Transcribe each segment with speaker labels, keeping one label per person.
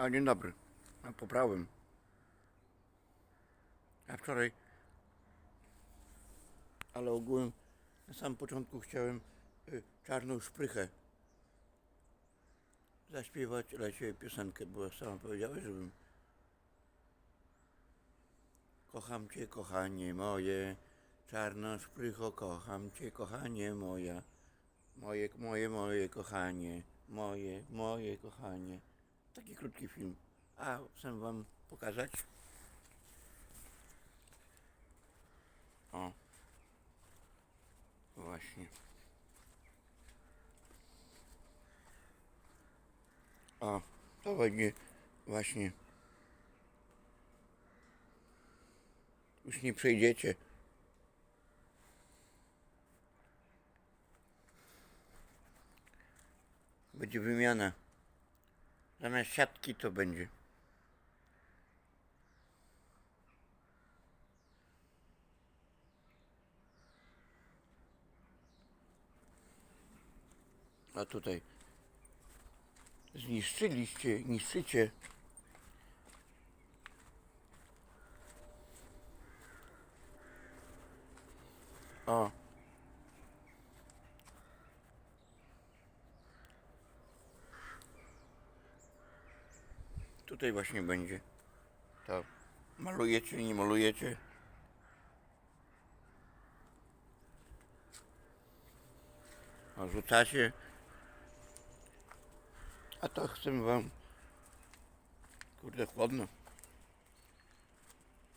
Speaker 1: A dzień dobry. A poprawiłem. A wczoraj. Ale ogółem na samym początku chciałem y, czarną szprychę zaśpiewać dla Ciebie piosenkę, bo sama powiedziałeś, żebym Kocham Cię, kochanie moje, czarna szprycho, kocham Cię, kochanie moja, moje, moje, moje kochanie, moje, moje kochanie. Taki krótki film. A chcę Wam pokazać. O. Właśnie. O, to będzie właśnie. Już nie przejdziecie. Będzie wymiana. Zamiast siatki to będzie. A tutaj zniszczyliście, niszczycie. O. Tutaj właśnie będzie. To malujecie, nie malujecie. Rzucacie. A to chcę wam. Kurde, chłodno.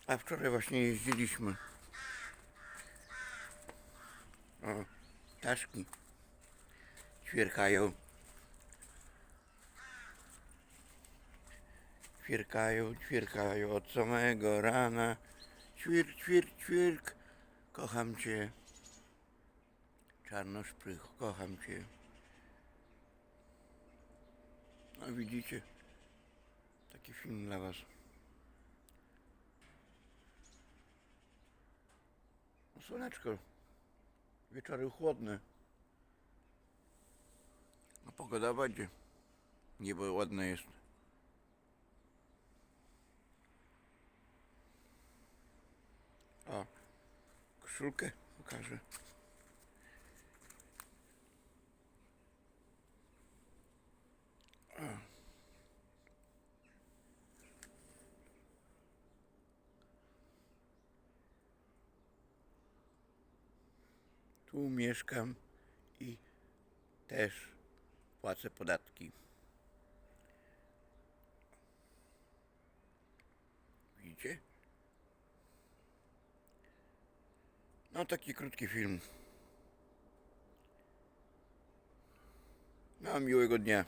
Speaker 1: A wczoraj właśnie jeździliśmy. O, ptaszki. Ćwierkają. Ćwierkają, ćwierkają od samego rana. Ćwir, ćwir, ćwirk. Kocham cię. Czarnoszprych, kocham cię. A widzicie? Taki film dla was. No, Słoneczko. Wieczory chłodne. A pogoda będzie. Niebo ładne jest. O, koszulkę pokażę. O. Tu mieszkam i też płacę podatki. Widzicie? No taki krótki film. No miłego dnia.